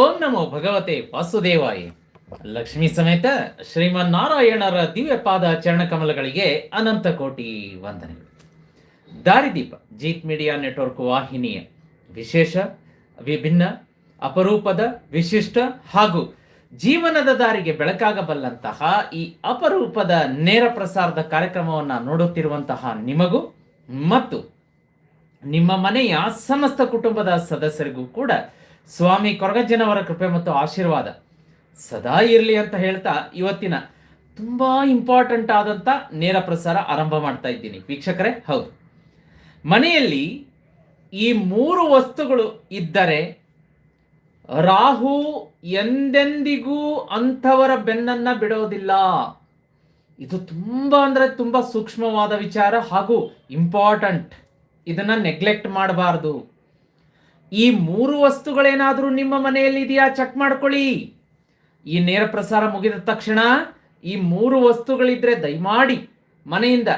ಓಂ ನಮೋ ಭಗವತೆ ವಾಸುದೇವಾಯ. ಲಕ್ಷ್ಮಿ ಸಮೇತ ಶ್ರೀಮನ್ನಾರಾಯಣರ ದಿವ್ಯ ಪಾದ ಚರಣಕಮಲಗಳಿಗೆ ಅನಂತ ಕೋಟಿ ವಂದನೆಗಳು. ದಾರಿದೀಪ, ಜೀತ್ ಮೀಡಿಯಾ ನೆಟ್ವರ್ಕ್ ವಾಹಿನಿಯ ವಿಶೇಷ, ವಿಭಿನ್ನ, ಅಪರೂಪದ, ವಿಶಿಷ್ಟ ಹಾಗೂ ಜೀವನದ ದಾರಿಗೆ ಬೆಳಕಾಗಬಲ್ಲಂತಹ ಈ ಅಪರೂಪದ ನೇರ ಪ್ರಸಾರದ ಕಾರ್ಯಕ್ರಮವನ್ನು ನೋಡುತ್ತಿರುವಂತಹ ನಿಮಗೂ ಮತ್ತು ನಿಮ್ಮ ಮನೆಯ ಸಮಸ್ತ ಕುಟುಂಬದ ಸದಸ್ಯರಿಗೂ ಕೂಡ ಸ್ವಾಮಿ ಕೊರಗಜ್ಜನವರ ಕೃಪೆ ಮತ್ತು ಆಶೀರ್ವಾದ ಸದಾ ಇರಲಿ ಅಂತ ಹೇಳ್ತಾ ಇವತ್ತಿನ ತುಂಬಾ ಇಂಪಾರ್ಟೆಂಟ್ ಆದಂತ ನೇರ ಪ್ರಸಾರ ಆರಂಭ ಮಾಡ್ತಾ ಇದ್ದೀನಿ. ವೀಕ್ಷಕರೇ, ಹೌದು. ಮನೆಯಲ್ಲಿ ಈ ಮೂರು ವಸ್ತುಗಳು ಇದ್ದರೆ ರಾಹು ಎಂದೆಂದಿಗೂ ಅಂಥವರ ಬೆನ್ನನ್ನ ಬಿಡೋದಿಲ್ಲ. ಇದು ತುಂಬ ಅಂದ್ರೆ ತುಂಬ ಸೂಕ್ಷ್ಮವಾದ ವಿಚಾರ ಹಾಗೂ ಇಂಪಾರ್ಟೆಂಟ್ ಇದನ್ನ ನೆಗ್ಲೆಕ್ಟ್ ಮಾಡಬಾರ್ದು. ಈ ಮೂರು ವಸ್ತುಗಳೇನಾದರೂ ನಿಮ್ಮ ಮನೆಯಲ್ಲಿ ಇದೆಯಾ? ಚೆಕ್ ಮಾಡ್ಕೊಳ್ಳಿ. ಈ ನೇರ ಪ್ರಸಾರ ಮುಗಿದ ತಕ್ಷಣ ಈ ಮೂರು ವಸ್ತುಗಳಿದ್ರೆ ದಯಮಾಡಿ ಮನೆಯಿಂದ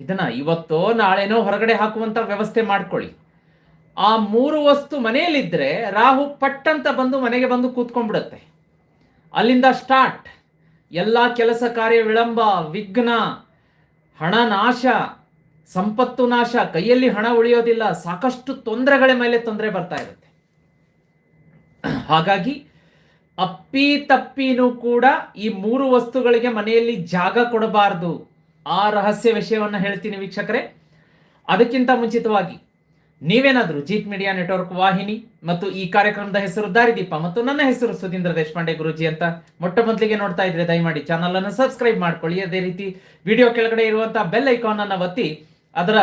ಇದನ್ನ ಇವತ್ತೋ ನಾಳೆನೋ ಹೊರಗಡೆ ಹಾಕುವಂತ ವ್ಯವಸ್ಥೆ ಮಾಡ್ಕೊಳ್ಳಿ. ಆ ಮೂರು ವಸ್ತು ಮನೆಯಲ್ಲಿದ್ದರೆ ರಾಹು ಪಟ್ಟಂತ ಬಂದು ಮನೆಗೆ ಬಂದು ಕೂತ್ಕೊಂಡ್ಬಿಡುತ್ತೆ. ಅಲ್ಲಿಂದ ಸ್ಟಾರ್ಟ್. ಎಲ್ಲ ಕೆಲಸ ಕಾರ್ಯ ವಿಳಂಬ, ವಿಘ್ನ, ಹಣ ನಾಶ ಸಂಪತ್ತು ನಾಶ, ಕೈಯಲ್ಲಿ ಹಣ ಉಳಿಯೋದಿಲ್ಲ, ಸಾಕಷ್ಟು ತೊಂದರೆಗಳ ಮೇಲೆ ತೊಂದರೆ ಬರ್ತಾ ಇರುತ್ತೆ. ಹಾಗಾಗಿ ಅಪ್ಪಿ ತಪ್ಪಿನೂ ಕೂಡ ಈ ಮೂರು ವಸ್ತುಗಳಿಗೆ ಮನೆಯಲ್ಲಿ ಜಾಗ ಕೊಡಬಾರದು. ಆ ರಹಸ್ಯ ವಿಷಯವನ್ನು ಹೇಳ್ತೀನಿ ವೀಕ್ಷಕರೇ. ಅದಕ್ಕಿಂತ ಮುಂಚಿತವಾಗಿ ನೀವೇನಾದರೂ ಜೀತ್ ಮೀಡಿಯಾ ನೆಟ್ವರ್ಕ್ ವಾಹಿನಿ ಮತ್ತು ಈ ಕಾರ್ಯಕ್ರಮದ ಹೆಸರು ದಾರಿದೀಪ ಮತ್ತು ನನ್ನ ಹೆಸರು ಸುಧೀಂದ್ರ ದೇಶಪಾಂಡೆ ಗುರುಜಿ ಅಂತ ಮೊಟ್ಟ ಮೊದಲಿಗೆ ನೋಡ್ತಾ ಇದ್ರೆ ದಯಮಾಡಿ ಚಾನಲ್ ಅನ್ನು ಸಬ್ಸ್ಕ್ರೈಬ್ ಮಾಡ್ಕೊಳ್ಳಿ. ಅದೇ ರೀತಿ ವಿಡಿಯೋ ಕೆಳಗಡೆ ಇರುವಂತಹ ಬೆಲ್ ಐಕಾನ್ ಅನ್ನು ಒತ್ತಿ ಅದರ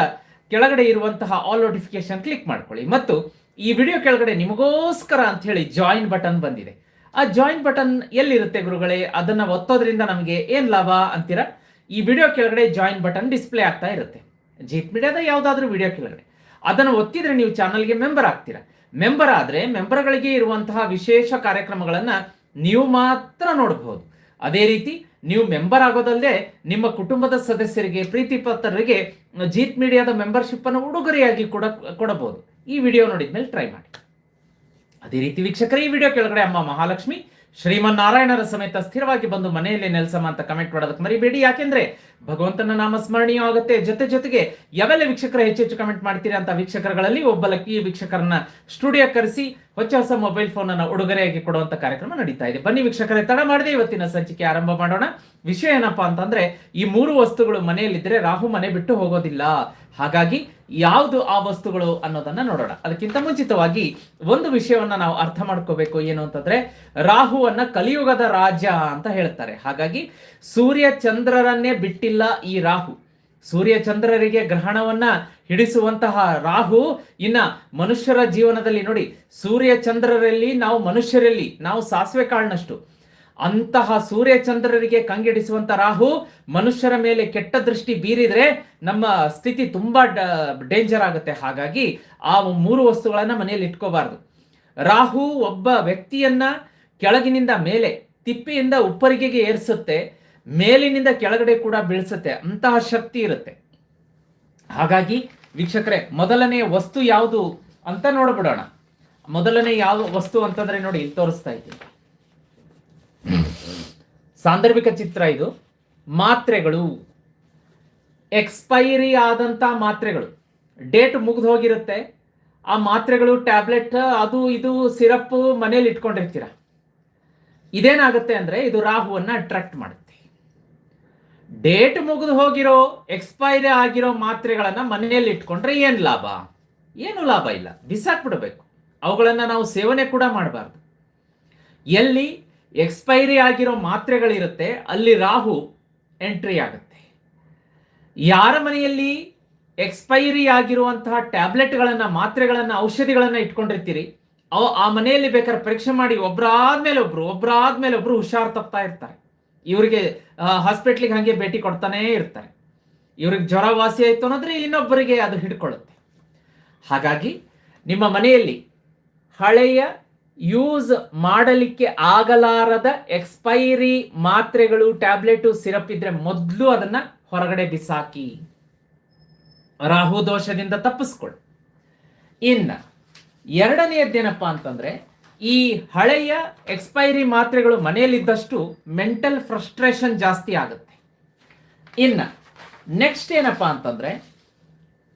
ಕೆಳಗಡೆ ಇರುವಂತಹ ಆಲ್ ನೋಟಿಫಿಕೇಶನ್ ಕ್ಲಿಕ್ ಮಾಡ್ಕೊಳ್ಳಿ. ಮತ್ತು ಈ ವಿಡಿಯೋ ಕೆಳಗಡೆ ನಿಮಗೋಸ್ಕರ ಅಂತ ಹೇಳಿ ಜಾಯಿನ್ ಬಟನ್ ಬಂದಿದೆ. ಆ ಜಾಯಿನ್ ಬಟನ್ ಎಲ್ಲಿರುತ್ತೆ ಗುರುಗಳೇ? ಅದನ್ನ ಒತ್ತೋದ್ರಿಂದ ನಮಗೆ ಏನು ಲಾಭ ಅಂತೀರಾ? ಈ ವಿಡಿಯೋ ಕೆಳಗಡೆ ಜಾಯಿನ್ ಬಟನ್ ಡಿಸ್ಪ್ಲೇ ಆಗ್ತಾ ಇರುತ್ತೆ. ಜೀತ್ ಮೀಡಿಯಾದ ಯಾವುದಾದ್ರೂ ವಿಡಿಯೋ ಕೆಳಗಡೆ. ಅದನ್ನು ಒತ್ತಿದ್ರೆ ನೀವು ಚಾನಲ್ಗೆ ಮೆಂಬರ್ ಆಗ್ತೀರಾ. ಮೆಂಬರ್ ಆದ್ರೆ ಮೆಂಬರ್ಗಳಿಗೆ ಇರುವಂತಹ ವಿಶೇಷ ಕಾರ್ಯಕ್ರಮಗಳನ್ನು ನೀವು ಮಾತ್ರ ನೋಡಬಹುದು. ಅದೇ ರೀತಿ ನೀವು ಮೆಂಬರ್ ಆಗೋದಲ್ಲದೆ ನಿಮ್ಮ ಕುಟುಂಬದ ಸದಸ್ಯರಿಗೆ ಪ್ರೀತಿ ಪಾತ್ರರಿಗೆ ಜೀತ್ ಮೀಡಿಯಾದ ಮೆಂಬರ್ಶಿಪ್ ಅನ್ನು ಉಡುಗೊರೆಯಾಗಿ ಕೂಡ ಕೊಡಬಹುದು. ಈ ವಿಡಿಯೋ ನೋಡಿದ್ಮೇಲೆ ಟ್ರೈ ಮಾಡಿ. ಅದೇ ರೀತಿ ವೀಕ್ಷಕರೇ, ಈ ವಿಡಿಯೋ ಕೆಳಗಡೆ ಅಮ್ಮ ಮಹಾಲಕ್ಷ್ಮಿ, ಶ್ರೀಮನ್ನಾರಾಯಣರ ಸಮೇತ ಸ್ಥಿರವಾಗಿ ಬಂದು ಮನೆಯಲ್ಲಿ ನೆಲೆಸಮ ಅಂತ ಕಮೆಂಟ್ ಮಾಡೋದಕ್ಕೆ ಮರಿಬೇಡಿ. ಯಾಕೆಂದ್ರೆ ಭಗವಂತನ ನಾಮ ಸ್ಮರಣೀಯ ಆಗುತ್ತೆ. ಜೊತೆ ಜೊತೆಗೆ ಯಾವೆಲ್ಲ ವೀಕ್ಷಕರು ಹೆಚ್ಚು ಹೆಚ್ಚು ಕಮೆಂಟ್ ಮಾಡ್ತೀರಾ ಅಂತ ವೀಕ್ಷಕರುಗಳಲ್ಲಿ ಒಬ್ಬ ಲಕ್ಕಿ ವೀಕ್ಷಕರನ್ನ ಸ್ಟುಡಿಯೋ ಕರೆಸಿ ಹೊಸ ಹೊಸ ಮೊಬೈಲ್ ಫೋನ್ ಅನ್ನು ಉಡುಗೊರೆಯಾಗಿ ಕೊಡುವಂತ ಕಾರ್ಯಕ್ರಮ ನಡೀತಾ ಇದೆ. ಬನ್ನಿ ವೀಕ್ಷಕರೇ, ತಡ ಮಾಡದೆ ಇವತ್ತಿನ ಸಂಚಿಕೆ ಆರಂಭ ಮಾಡೋಣ. ವಿಷಯ ಏನಪ್ಪಾ ಅಂತಂದ್ರೆ, ಈ ಮೂರು ವಸ್ತುಗಳು ಮನೆಯಲ್ಲಿದ್ರೆ ರಾಹು ಮನೆ ಬಿಟ್ಟು ಹೋಗೋದಿಲ್ಲ. ಹಾಗಾಗಿ ಯಾವುದು ಆ ವಸ್ತುಗಳು ಅನ್ನೋದನ್ನ ನೋಡೋಣ. ಅದಕ್ಕಿಂತ ಮುಂಚಿತವಾಗಿ ಒಂದು ವಿಷಯವನ್ನ ನಾವು ಅರ್ಥ ಮಾಡ್ಕೋಬೇಕು ಏನು ಅಂತಂದ್ರೆ, ರಾಹುವನ್ನ ಕಲಿಯುಗದ ರಾಜ ಅಂತ ಹೇಳ್ತಾರೆ. ಹಾಗಾಗಿ ಸೂರ್ಯ ಚಂದ್ರರನ್ನೇ ಬಿಟ್ಟಿಲ್ಲ ಈ ರಾಹು. ಸೂರ್ಯ ಚಂದ್ರರಿಗೆ ಗ್ರಹಣವನ್ನ ಹಿಡಿಸುವಂತಹ ರಾಹು ಇನ್ನ ಮನುಷ್ಯರ ಜೀವನದಲ್ಲಿ ನೋಡಿ ಸೂರ್ಯ ಚಂದ್ರರಲ್ಲಿ ನಾವು ಮನುಷ್ಯರಲ್ಲಿ, ನಾವು ಸಾಸಿವೆ ಕಾಳನಷ್ಟು ಅಂತಹ ಸೂರ್ಯ ಚಂದ್ರರಿಗೆ ಕಂಗೆಡಿಸುವಂತ ರಾಹು ಮನುಷ್ಯರ ಮೇಲೆ ಕೆಟ್ಟ ದೃಷ್ಟಿ ಬೀರಿದ್ರೆ ನಮ್ಮ ಸ್ಥಿತಿ ತುಂಬಾ ಡೇಂಜರ್ ಆಗುತ್ತೆ. ಹಾಗಾಗಿ ಆ ಮೂರು ವಸ್ತುಗಳನ್ನ ಮನೆಯಲ್ಲಿ ಇಟ್ಕೋಬಾರ್ದು. ರಾಹು ಒಬ್ಬ ವ್ಯಕ್ತಿಯನ್ನ ಕೆಳಗಿನಿಂದ ಮೇಲೆ, ತಿಪ್ಪಿಯಿಂದ ಉಪ್ಪರಿಗೆಗೆ ಏರಿಸುತ್ತೆ. ಮೇಲಿನಿಂದ ಕೆಳಗಡೆ ಕೂಡ ಬೀಳಿಸುತ್ತೆ, ಅಂತಹ ಶಕ್ತಿ ಇರುತ್ತೆ. ಹಾಗಾಗಿ ವೀಕ್ಷಕರೇ, ಮೊದಲನೇ ವಸ್ತು ಯಾವುದು ಅಂತ ನೋಡ್ಬಿಡೋಣ. ಮೊದಲನೇ ಯಾವ ವಸ್ತು ಅಂತಂದ್ರೆ ನೋಡಿ, ಇಲ್ಲಿ ತೋರಿಸ್ತಾ ಇದ್ದೀನಿ. ಸಾಂದರ್ಭಿಕ ಚಿತ್ರ ಇದು. ಮಾತ್ರೆಗಳು. ಎಕ್ಸ್ಪೈರಿ ಆದಂತ ಮಾತ್ರೆಗಳು. ಡೇಟ್ ಮುಗಿದು ಹೋಗಿರುತ್ತೆ. ಆ ಮಾತ್ರೆಗಳು, ಟ್ಯಾಬ್ಲೆಟ್, ಅದು ಇದು, ಸಿರಪ್ ಮನೇಲಿ ಇಟ್ಕೊಂಡಿರ್ತೀರ. ಇದೇನಾಗುತ್ತೆ ಅಂದ್ರೆ, ಇದು ರಾಹುವನ್ನ ಅಟ್ರಾಕ್ಟ್ ಮಾಡುತ್ತೆ. ಡೇಟ್ ಮುಗಿದು ಹೋಗಿರೋ ಎಕ್ಸ್ಪೈರಿ ಆಗಿರೋ ಮಾತ್ರೆಗಳನ್ನ ಮನೆಯಲ್ಲಿ ಇಟ್ಕೊಂಡ್ರೆ ಏನು ಲಾಭ? ಏನು ಲಾಭ ಇಲ್ಲ. ಬಿಸಾಕ್ಬಿಡ್ಬೇಕು. ಅವುಗಳನ್ನ ನಾವು ಸೇವನೆ ಕೂಡ ಮಾಡಬಾರ್ದು. ಎಲ್ಲಿ ಎಕ್ಸ್ಪೈರಿ ಆಗಿರೋ ಮಾತ್ರೆಗಳಿರುತ್ತೆ, ಅಲ್ಲಿ ರಾಹು ಎಂಟ್ರಿ ಆಗುತ್ತೆ. ಯಾರ ಮನೆಯಲ್ಲಿ ಎಕ್ಸ್ಪೈರಿ ಆಗಿರುವಂತಹ ಟ್ಯಾಬ್ಲೆಟ್ಗಳನ್ನು, ಮಾತ್ರೆಗಳನ್ನು, ಔಷಧಿಗಳನ್ನು ಇಟ್ಕೊಂಡಿರ್ತೀರಿ, ಅವು ಆ ಮನೆಯಲ್ಲಿ ಬೇಕಾದ್ರೆ ಪರೀಕ್ಷೆ ಮಾಡಿ ಒಬ್ಬರಾದ್ಮೇಲೆ ಒಬ್ರು, ಒಬ್ರಾದ್ಮೇಲೆ ಒಬ್ರು ಹುಷಾರ್ ತಪ್ತಾ ಇರ್ತಾರೆ. ಇವರಿಗೆ ಹಾಸ್ಪಿಟ್ಲಿಗೆ ಹಾಗೆ ಭೇಟಿ ಕೊಡ್ತಾನೇ ಇರ್ತಾರೆ. ಇವ್ರಿಗೆ ಜ್ವರ ವಾಸಿ ಆಯ್ತು ಅನ್ನೋದ್ರೆ ಇನ್ನೊಬ್ಬರಿಗೆ ಅದು ಹಿಡ್ಕೊಳ್ಳುತ್ತೆ. ಹಾಗಾಗಿ ನಿಮ್ಮ ಮನೆಯಲ್ಲಿ ಹಳೆಯ ಯೂಸ್ ಮಾಡಲಿಕ್ಕೆ ಆಗಲಾರದ ಎಕ್ಸ್ಪೈರಿ ಮಾತ್ರೆಗಳು ಟ್ಯಾಬ್ಲೆಟು ಸಿರಪ್ ಇದ್ರೆ ಮೊದಲು ಅದನ್ನ ಹೊರಗಡೆ ಬಿಸಾಕಿ. ರಾಹು ದೋಷದಿಂದ ತಪ್ಪಿಸ್ಕೊಳ್ಳಿ. ಇನ್ನ ಎರಡನೆಯದ್ದೇನಪ್ಪ ಅಂತಂದ್ರೆ ಈ ಹಳೆಯ ಎಕ್ಸ್ಪೈರಿ ಮಾತ್ರೆಗಳು ಮನೆಯಲ್ಲಿದ್ದಷ್ಟು ಮೆಂಟಲ್ ಫ್ರಸ್ಟ್ರೇಷನ್ ಜಾಸ್ತಿ ಆಗುತ್ತೆ. ಇನ್ನು ನೆಕ್ಸ್ಟ್ ಏನಪ್ಪ ಅಂತಂದ್ರೆ,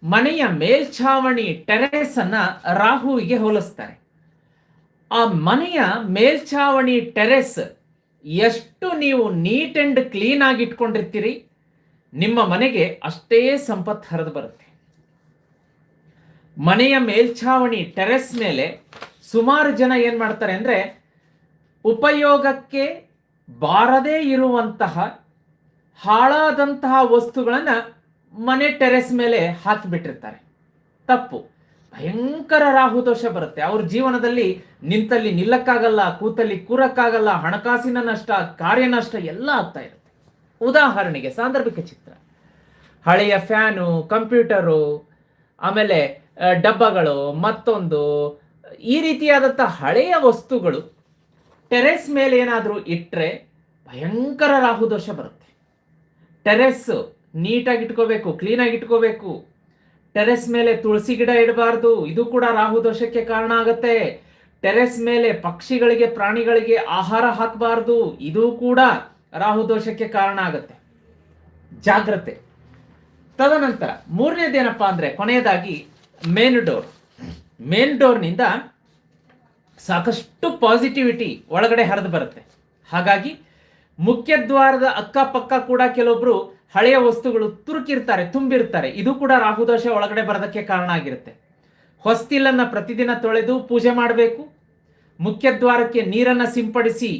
ಮನೆಯ ಮೇಲ್ಛಾವಣಿ ಟೆರೆಸ್ ಅನ್ನ ರಾಹುವಿಗೆ ಹೋಲಿಸ್ತಾರೆ. ಆ ಮನೆಯ ಮೇಲ್ಛಾವಣಿ ಟೆರೆಸ್ ಎಷ್ಟು ನೀವು ನೀಟ್ ಅಂಡ್ ಕ್ಲೀನ್ ಆಗಿ ಇಟ್ಕೊಂಡಿರ್ತೀರಿ ನಿಮ್ಮ ಮನೆಗೆ ಅಷ್ಟೇ ಸಂಪತ್ತು ಹರಿದು ಬರುತ್ತೆ. ಮನೆಯ ಮೇಲ್ಛಾವಣಿ ಟೆರೆಸ್ ಮೇಲೆ ಸುಮಾರು ಜನ ಏನ್ ಮಾಡ್ತಾರೆ ಅಂದ್ರೆ ಉಪಯೋಗಕ್ಕೆ ಬಾರದೇ ಇರುವಂತಹ ಹಾಳಾದಂತಹ ವಸ್ತುಗಳನ್ನ ಮನೆ ಟೆರೆಸ್ ಮೇಲೆ ಹಾಕಿಬಿಟ್ಟಿರ್ತಾರೆ. ತಪ್ಪು. ಭಯಂಕರ ರಾಹು ದೋಷ ಬರುತ್ತೆ. ಅವ್ರ ಜೀವನದಲ್ಲಿ ನಿಂತಲ್ಲಿ ನಿಲ್ಲಕ್ಕಾಗಲ್ಲ, ಕೂತಲ್ಲಿ ಕೂರಕ್ಕಾಗಲ್ಲ, ಹಣಕಾಸಿನ ನಷ್ಟ, ಕಾರ್ಯ ನಷ್ಟ ಎಲ್ಲ ಆಗ್ತಾ ಇರುತ್ತೆ. ಉದಾಹರಣೆಗೆ ಸಾಂದರ್ಭಿಕ ಚಿತ್ರ. ಹಳೆಯ ಫ್ಯಾನು, ಕಂಪ್ಯೂಟರು, ಆಮೇಲೆ ಡಬ್ಬಗಳು, ಮತ್ತೊಂದು ಈ ರೀತಿಯಾದಂಥ ಹಳೆಯ ವಸ್ತುಗಳು ಟೆರೆಸ್ ಮೇಲೆ ಏನಾದರೂ ಇಟ್ಟರೆ ಭಯಂಕರ ರಾಹು ದೋಷ ಬರುತ್ತೆ. ಟೆರೆಸ್ ನೀಟಾಗಿ ಇಟ್ಕೋಬೇಕು, ಕ್ಲೀನಾಗಿ ಇಟ್ಕೋಬೇಕು. ಟೆರೆಸ್ ಮೇಲೆ ತುಳಸಿ ಗಿಡ ಇಡಬಾರ್ದು, ಇದು ಕೂಡ ರಾಹು ದೋಷಕ್ಕೆ ಕಾರಣ ಆಗುತ್ತೆ. ಟೆರೆಸ್ ಮೇಲೆ ಪಕ್ಷಿಗಳಿಗೆ, ಪ್ರಾಣಿಗಳಿಗೆ ಆಹಾರ ಹಾಕಬಾರ್ದು, ಇದು ಕೂಡ ರಾಹು ದೋಷಕ್ಕೆ ಕಾರಣ ಆಗುತ್ತೆ. ಜಾಗ್ರತೆ. ತದನಂತರ ಮೂರನೇದೇನಪ್ಪ ಅಂದರೆ ಕೊನೆಯದಾಗಿ ಮೇನ್ ಡೋರ್. ಮೇನ್ ಡೋರ್ನಿಂದ ಸಾಕಷ್ಟು ಪಾಸಿಟಿವಿಟಿ ಒಳಗಡೆ ಹರಿದು ಬರುತ್ತೆ. ಹಾಗಾಗಿ ಮುಖ್ಯ ದ್ವಾರದ ಅಕ್ಕಪಕ್ಕ ಕೂಡ ಕೆಲವೊಬ್ರು ಹಳೆಯ ವಸ್ತುಗಳು ತುರುಕಿರ್ತಾರೆ, ತುಂಬಿರ್ತಾರೆ. ಇದು ಕೂಡ ರಾಹುದೋಷ ಒಳಗಡೆ ಬರೋದಕ್ಕೆ ಕಾರಣ ಆಗಿರುತ್ತೆ. ಹೊಸ್ತಿಲನ್ನು ಪ್ರತಿದಿನ ತೊಳೆದು ಪೂಜೆ ಮಾಡಬೇಕು. ಮುಖ್ಯ ದ್ವಾರಕ್ಕೆ ನೀರನ್ನ ಸಿಂಪಡಿಸಿ,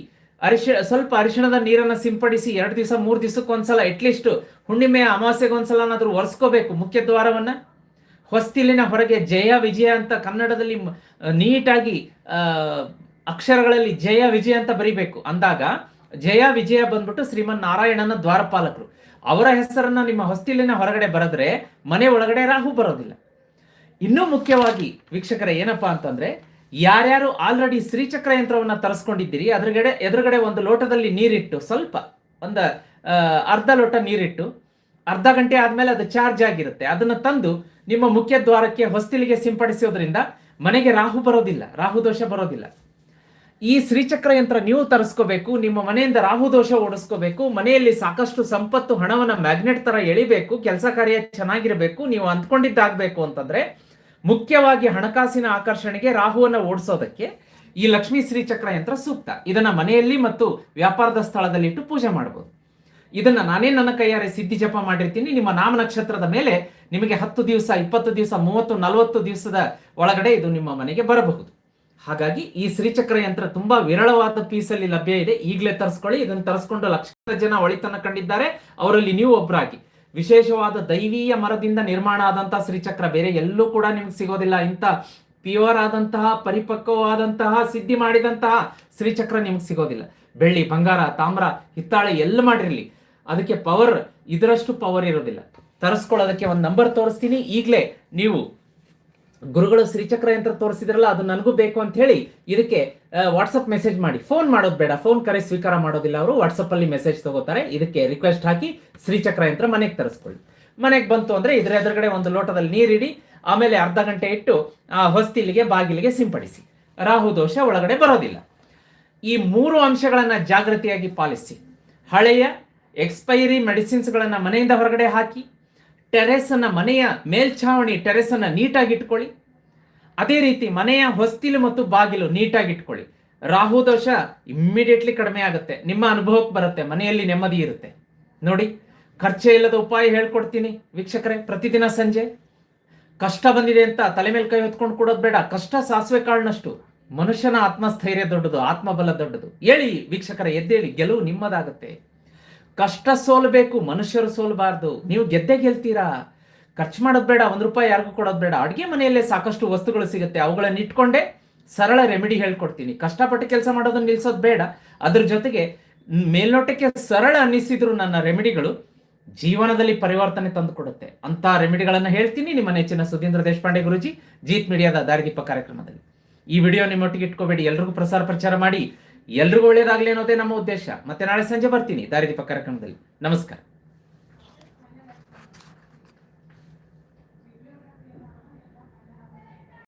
ಅರಿಶ, ಸ್ವಲ್ಪ ಅರಿಶಿಣದ ನೀರನ್ನು ಸಿಂಪಡಿಸಿ, ಎರಡು ದಿವಸ, ಮೂರು ದಿವಸಕ್ಕೊಂದ್ಸಲ ಅಟ್ಲೀಸ್ಟ್ ಹುಣ್ಣಿಮೆಯ ಅಮಾವಾಸ್ಯೆಗೊಂದ್ಸಲನಾದರೂ ಒರೆಸ್ಕೋಬೇಕು ಮುಖ್ಯ ದ್ವಾರವನ್ನ. ಹೊಸ್ತಿಲಿನ ಹೊರಗೆ ಜಯ ವಿಜಯ ಅಂತ ಕನ್ನಡದಲ್ಲಿ ನೀಟಾಗಿ ಅಕ್ಷರಗಳಲ್ಲಿ ಜಯ ವಿಜಯ ಅಂತ ಬರಿಬೇಕು. ಅಂದಾಗ ಜಯ ವಿಜಯ ಬಂದ್ಬಿಟ್ಟು ಶ್ರೀಮನ್ ನಾರಾಯಣನ ದ್ವಾರಪಾಲಕರು. ಅವರ ಹೆಸರನ್ನ ನಿಮ್ಮ ಹೊಸ್ತಿಲಿನ ಹೊರಗಡೆ ಬರೆದ್ರೆ ಮನೆ ಒಳಗಡೆ ರಾಹು ಬರೋದಿಲ್ಲ. ಇನ್ನೂ ಮುಖ್ಯವಾಗಿ ವೀಕ್ಷಕರ ಏನಪ್ಪಾ ಅಂತಂದ್ರೆ ಯಾರ್ಯಾರು ಆಲ್ರೆಡಿ ಶ್ರೀಚಕ್ರ ಯಂತ್ರವನ್ನ ತರಿಸ್ಕೊಂಡಿದ್ದೀರಿ, ಅದ್ರಗಡೆ, ಎದುರುಗಡೆ ಒಂದು ಲೋಟದಲ್ಲಿ ನೀರಿಟ್ಟು, ಸ್ವಲ್ಪ, ಒಂದು ಅರ್ಧ ಲೋಟ ನೀರಿಟ್ಟು ಅರ್ಧ ಗಂಟೆ ಆದ್ಮೇಲೆ ಅದು ಚಾರ್ಜ್ ಆಗಿರುತ್ತೆ. ಅದನ್ನ ತಂದು ನಿಮ್ಮ ಮುಖ್ಯ ದ್ವಾರಕ್ಕೆ ಹೊಸ್ತಿಲಿಗೆ ಸಿಂಪಡಿಸೋದ್ರಿಂದ ಮನೆಗೆ ರಾಹು ಬರೋದಿಲ್ಲ, ರಾಹು ದೋಷ ಬರೋದಿಲ್ಲ. ಈ ಶ್ರೀಚಕ್ರ ಯಂತ್ರ ನೀವು ತರಿಸ್ಕೋಬೇಕು, ನಿಮ್ಮ ಮನೆಯಿಂದ ರಾಹು ದೋಷ ಓಡಿಸ್ಕೋಬೇಕು, ಮನೆಯಲ್ಲಿ ಸಾಕಷ್ಟು ಸಂಪತ್ತು ಹಣವನ್ನ ಮ್ಯಾಗ್ನೆಟ್ ತರ ಎಳಿಬೇಕು, ಕೆಲಸ ಕಾರ್ಯ ಚೆನ್ನಾಗಿರಬೇಕು, ನೀವು ಅಂದ್ಕೊಂಡಿದ್ದಾಗಬೇಕು ಅಂತಂದ್ರೆ ಮುಖ್ಯವಾಗಿ ಹಣಕಾಸಿನ ಆಕರ್ಷಣೆಗೆ ರಾಹುವನ್ನ ಓಡಿಸೋದಕ್ಕೆ ಈ ಲಕ್ಷ್ಮೀ ಶ್ರೀಚಕ್ರ ಯಂತ್ರ ಸೂಕ್ತ. ಇದನ್ನ ಮನೆಯಲ್ಲಿ ಮತ್ತು ವ್ಯಾಪಾರದ ಸ್ಥಳದಲ್ಲಿ ಇಟ್ಟು ಪೂಜೆ ಮಾಡಬಹುದು ಇದನ್ನ ನಾನೇ ನನ್ನ ಕೈಯಾರೆ ಸಿದ್ಧಿ ಜಪ ಮಾಡಿರ್ತೀನಿ. ನಿಮ್ಮ ನಾಮ ನಕ್ಷತ್ರದ ಮೇಲೆ ನಿಮಗೆ ಹತ್ತು ದಿವಸ, ಇಪ್ಪತ್ತು ದಿವಸ, ಮೂವತ್ತು, ನಲವತ್ತು ದಿವಸದ ಒಳಗಡೆ ಇದು ನಿಮ್ಮ ಮನೆಗೆ ಬರಬಹುದು. ಹಾಗಾಗಿ ಈ ಶ್ರೀಚಕ್ರ ಯಂತ್ರ ತುಂಬಾ ವಿರಳವಾದ ಪೀಸಲ್ಲಿ ಲಭ್ಯ ಇದೆ. ಈಗಲೇ ತರಿಸ್ಕೊಳ್ಳಿ. ಇದನ್ನು ತರಿಸ್ಕೊಂಡು ಲಕ್ಷ ಜನ ಒಳಿತನ ಕಂಡಿದ್ದಾರೆ. ಅವರಲ್ಲಿ ನೀವು ಒಬ್ಬರಾಗಿ ವಿಶೇಷವಾದ ದೈವೀಯ ಮರದಿಂದ ನಿರ್ಮಾಣ ಆದಂತಹ ಶ್ರೀಚಕ್ರ ಬೇರೆ ಎಲ್ಲೂ ಕೂಡ ನಿಮ್ಗೆ ಸಿಗೋದಿಲ್ಲ. ಇಂಥ ಪ್ಯೂರ್ ಆದಂತಹ, ಪರಿಪಕ್ವವಾದಂತಹ, ಸಿದ್ಧಿ ಮಾಡಿದಂತಹ ಶ್ರೀಚಕ್ರ ನಿಮ್ಗೆ ಸಿಗೋದಿಲ್ಲ. ಬೆಳ್ಳಿ, ಬಂಗಾರ, ತಾಮ್ರ, ಹಿತ್ತಾಳೆ ಎಲ್ಲ ಮಾಡಿರಲಿ. ಅದಕ್ಕೆ ಪವರ್ ಇದರಷ್ಟು ಪವರ್ ಇರೋದಿಲ್ಲ. ತರಿಸ್ಕೊಳ್ಳೋದಕ್ಕೆ ಒಂದು ನಂಬರ್ ತೋರಿಸ್ತೀನಿ. ಈಗಲೇ ನೀವು ಗುರುಗಳು ಶ್ರೀಚಕ್ರ ಯಂತ್ರ ತೋರಿಸಿದ್ರಲ್ಲ, ಅದು ನನಗೂ ಬೇಕು ಅಂತ ಹೇಳಿ ಇದಕ್ಕೆ ವಾಟ್ಸಪ್ ಮೆಸೇಜ್ ಮಾಡಿ. ಫೋನ್ ಮಾಡೋದು ಬೇಡ. ಫೋನ್ ಕರೆ ಸ್ವೀಕಾರ ಮಾಡೋದಿಲ್ಲ ಅವರು. ವಾಟ್ಸಪ್ಪಲ್ಲಿ ಮೆಸೇಜ್ ತಗೋತಾರೆ. ಇದಕ್ಕೆ ರಿಕ್ವೆಸ್ಟ್ ಹಾಕಿ ಶ್ರೀಚಕ್ರ ಯಂತ್ರ ಮನೆಗೆ ತರಿಸ್ಕೊಳ್ಳಿ. ಮನೆಗೆ ಬಂತು ಅಂದ್ರೆ ಇದ್ರ ಎದುರುಗಡೆ ಒಂದು ಲೋಟದಲ್ಲಿ ನೀರಿಡಿ, ಆಮೇಲೆ ಅರ್ಧ ಗಂಟೆ ಇಟ್ಟು, ಆ, ಹೊಸ್ತಿಲಿಗೆ, ಬಾಗಿಲಿಗೆ ಸಿಂಪಡಿಸಿ. ರಾಹು ದೋಷ ಒಳಗಡೆ ಬರೋದಿಲ್ಲ. ಈ ಮೂರು ಅಂಶಗಳನ್ನು ಜಾಗೃತಿಯಾಗಿ ಪಾಲಿಸಿ. ಹಳೆಯ ಎಕ್ಸ್ಪೈರಿ ಮೆಡಿಸಿನ್ಸ್ಗಳನ್ನು ಮನೆಯಿಂದ ಹೊರಗಡೆ ಹಾಕಿ ಟೆರೆಸ್ ಅನ್ನ ಮನೆಯ ಮೇಲ್ಛಾವಣಿ ಟೆರೆಸನ್ನು ನೀಟಾಗಿ ಇಟ್ಕೊಳ್ಳಿ. ಅದೇ ರೀತಿ ಮನೆಯ ಹೊಸ್ತಿಲು ಮತ್ತು ಬಾಗಿಲು ನೀಟಾಗಿ ಇಟ್ಕೊಳ್ಳಿ. ರಾಹು ದೋಷ ಇಮ್ಮಿಡಿಯೇಟ್ಲಿ ಕಡಿಮೆ ಆಗುತ್ತೆ. ನಿಮ್ಮ ಅನುಭವಕ್ಕೆ ಬರುತ್ತೆ. ಮನೆಯಲ್ಲಿ ನೆಮ್ಮದಿ ಇರುತ್ತೆ. ನೋಡಿ, ಖರ್ಚೇ ಇಲ್ಲದ ಉಪಾಯ ಹೇಳ್ಕೊಡ್ತೀನಿ ವೀಕ್ಷಕರೇ ಪ್ರತಿದಿನ ಸಂಜೆ. ಕಷ್ಟ ಬಂದಿದೆ ಅಂತ ತಲೆ ಮೇಲೆ ಕೈ ಹೊತ್ಕೊಂಡು ಕೊಡೋದು ಬೇಡ. ಕಷ್ಟ ಸಾಸಿವೆ ಕಾಳಿನಷ್ಟು. ಮನುಷ್ಯನ ಆತ್ಮಸ್ಥೈರ್ಯ ದೊಡ್ಡದು, ಆತ್ಮಬಲ ದೊಡ್ಡದು. ಹೇಳಿ ವೀಕ್ಷಕರ, ಎದ್ದೇಳಿ, ಗೆಲುವು ನಿಮ್ಮದಾಗತ್ತೆ. ಕಷ್ಟ ಸೋಲ್ಬೇಕು, ಮನುಷ್ಯರು ಸೋಲ್ಬಾರ್ದು. ನೀವು ಗೆದ್ದೆ ಗೆಲ್ತೀರಾ? ಖರ್ಚು ಮಾಡೋದು ಬೇಡ, ಒಂದು ರೂಪಾಯಿ ಯಾರಿಗೂ ಕೊಡೋದು ಬೇಡ. ಅಡುಗೆ ಮನೆಯಲ್ಲೇ ಸಾಕಷ್ಟು ವಸ್ತುಗಳು ಸಿಗುತ್ತೆ, ಅವುಗಳನ್ನು ಇಟ್ಕೊಂಡೆ ಸರಳ ರೆಮಿಡಿ ಹೇಳ್ಕೊಡ್ತೀನಿ. ಕಷ್ಟಪಟ್ಟು ಕೆಲಸ ಮಾಡೋದನ್ನ ನಿಲ್ಸೋದು ಬೇಡ. ಅದ್ರ ಜೊತೆಗೆ ಮೇಲ್ನೋಟಕ್ಕೆ ಸರಳ ಅನ್ನಿಸಿದ್ರು ನನ್ನ ರೆಮಿಡಿಗಳು ಜೀವನದಲ್ಲಿ ಪರಿವರ್ತನೆ ತಂದುಕೊಡುತ್ತೆ. ಅಂತ ರೆಮಿಡಿಗಳನ್ನು ಹೇಳ್ತೀನಿ ನಿಮ್ಮ ನೆಚ್ಚಿನ ಸುಧೀಂದ್ರ ದೇಶಪಾಂಡೆ ಗುರುಜಿ, ಜೀತ್ ಮೀಡಿಯಾದ ದಾರಿದೀಪ ಕಾರ್ಯಕ್ರಮದಲ್ಲಿ. ಈ ವಿಡಿಯೋ ನಿಮ್ಮೊಟ್ಟಿಗೆ ಇಟ್ಕೋಬೇಡಿ. ಎಲ್ರಿಗೂ ಪ್ರಸಾರ ಪ್ರಚಾರ ಮಾಡಿ. ಎಲ್ರಿಗೂ ಒಳ್ಳೇದಾಗಲಿ ಅನ್ನೋದೇ ನಮ್ಮ ಉದ್ದೇಶ. ಮತ್ತೆ ನಾಳೆ ಸಂಜೆ ಬರ್ತೀನಿ ದಾರಿದೀಪ ಕಾರ್ಯಕ್ರಮದಲ್ಲಿ. ನಮಸ್ಕಾರ.